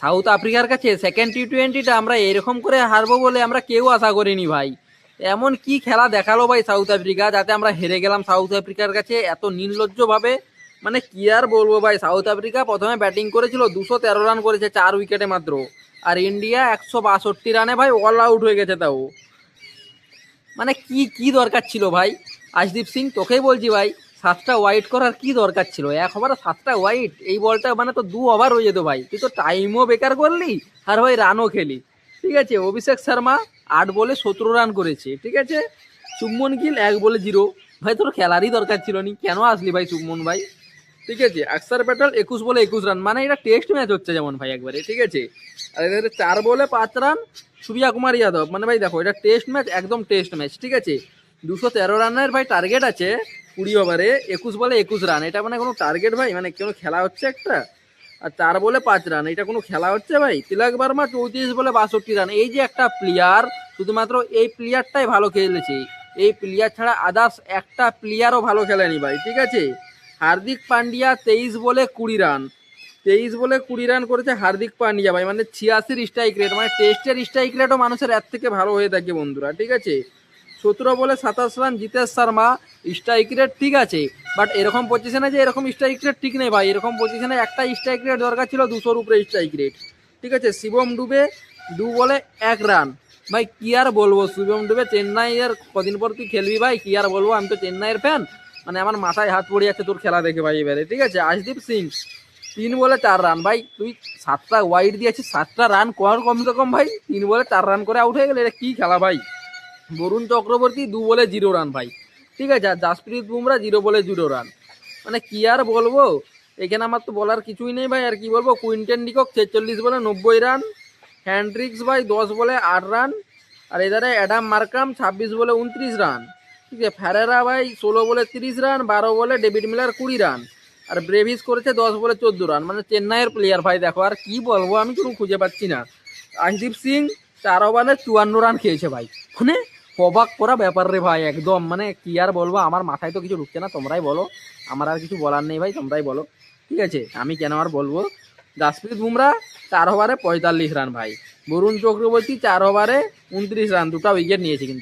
South আফ্রিকার কাছে second টি টোয়েন্টিটা আমরা এরকম করে হারবো বলে আমরা কেউ আশা করিনি ভাই। এমন কি খেলা দেখাল ভাই সাউথ আফ্রিকা, যাতে আমরা হেরে গেলাম সাউথ আফ্রিকার কাছে এত নির্লজ্জভাবে? মানে কি আর বলব ভাই, সাউথ আফ্রিকা প্রথমে ব্যাটিং করেছিল দুশো তেরো রান করেছে চার উইকেটে মাত্র। আর ইন্ডিয়া একশো বাষট্টি রানে ভাই অল আউট হয়ে গেছে তাও। মানে কি কি দরকার ছিল ভাই? আশদীপ সিং, তোকেই বলছি ভাই সাতটা ওয়াইট করার কি দরকার ছিল? এক ওভারে সাতটা ওয়াইট এই বলটা মানে তো দু ওভার হয়ে যেত ভাই। তুই তো টাইমও বেকার করলি, আর ভাই রানও খেলি। ঠিক আছে, অভিষেক শর্মা আট বলে সতেরো রান করেছে, ঠিক আছে? শুভমন গিল এক বলে জিরো ভাই, তোর খেলারই দরকার ছিল নি। কেন আসলি ভাই শুভমন ভাই? ঠিক আছে আকসার প্যাটেল একুশ বলে একুশ রান মানে এটা টেস্ট ম্যাচ হচ্ছে যেমন ভাই একবারে, ঠিক আছে? আর এদের চার বলে পাঁচ রান সূর্যা কুমার যাদব। মানে ভাই দেখো, এটা টেস্ট ম্যাচ একদম টেস্ট ম্যাচ ঠিক আছে? দুশো তেরো রানের ভাই টার্গেট আছে কুড়ি ওভারে একুশ বলে একুশ রান এটা মানে কোনো টার্গেট ভাই? মানে কোনো খেলা হচ্ছে একটা? আর চার বলে পাঁচ রান এটা কোনো খেলা হচ্ছে ভাই? তিলক বার্মা চৌত্রিশ বলে বাষট্টি রান এই যে একটা প্লেয়ার শুধুমাত্র এই প্লেয়ারটাই ভালো খেলেছে। এই প্লেয়ার ছাড়া আদার্স একটা প্লেয়ারও ভালো খেলেনি ভাই, ঠিক আছে? হার্দিক পান্ডিয়া তেইশ বলে কুড়ি রান তেইশ বলে কুড়ি রান করেছে হার্দিক পান্ডিয়া ভাই। মানে ছিয়াশির স্ট্রাইক রেট মানে টেস্টের স্ট্রাইক রেটও মানুষের এর থেকে ভালো হয়ে থাকে বন্ধুরা, ঠিক আছে? সতেরো বলে সাতাশ run Jitesh Sharma. Strike rate ঠিক আছে বাট এরকম পজিশনে যে এরকম স্ট্রাইক রেট ঠিক নেই ভাই। এরকম পজিশনে একটা স্ট্রাইক রেট দরকার ছিল দুশোর উপরে স্ট্রাইক রেট ঠিক আছে, শিবম ডুবে দু বলে এক রান ভাই, কি আর বলব, শিবম ডুবে চেন্নাইয়ের কদিন পর তুই খেলবি ভাই, কি আর বলব, আমি তো চেন্নাইয়ের ফ্যান মানে আমার মাথায় হাত পড়ে যাচ্ছে তোর খেলা দেখে ভাই এবারে। ঠিক আছে, আশদীপ সিং, তিন বলে চার রান ভাই, তুই সাতটা ওয়াইড দিয়েছিস, সাতটা রান কর কমসে কম ভাই। তিন বলে চার রান করে আউট হয়ে গেলে এটা কি খেলা ভাই? বরুণ চক্রবর্তী দু বলে জিরো রান ভাই। ঠিক আছে, আর জাসপ্রীত বুমরা জিরো বলে জিরো রান। মানে কি আর বলব? এখানে আমার তো বলার কিছুই নেই ভাই, আর কি বলব? কুইন্টেন ডিকক ছেচল্লিশ বলে নব্বই রান, হ্যান্ড্রিক্স ভাই দশ বলে আট রান, আর এধারে অ্যাডাম মার্কাম ছাব্বিশ বলে উনত্রিশ রান। ঠিক আছে, ফ্যারেরা ভাই ষোলো বলে তিরিশ রান, বারো বলে ডেভিড মিলার কুড়ি রান, আর ব্রেভিস করেছে দশ বলে চোদ্দ রান। মানে চেন্নাইয়ের প্লেয়ার ভাই, দেখো আর কি বলব, আমি কোনো খুঁজে পাচ্ছি না। আশদীপ সিং চার ওভারে চুয়ান্ন রান খেয়েছে ভাই। মানে অবাক করা ব্যাপার রে ভাই, একদম। মানে কি আর বলব, আমার মাথায় তো কিছু ঢুকছে না, তোমরাই বলো। আমার আর কিছু বলার নেই ভাই, তোমরাই বলো। ঠিক আছে, আমি কেন আর বলব? জাসপ্রীত বুমরা, চার ওভারে পঁয়তাল্লিশ রান ভাই। বরুণ চক্রবর্তী চার ওভারে উনত্রিশ রান, দুটা উইকেট নিয়েছে কিন্তু।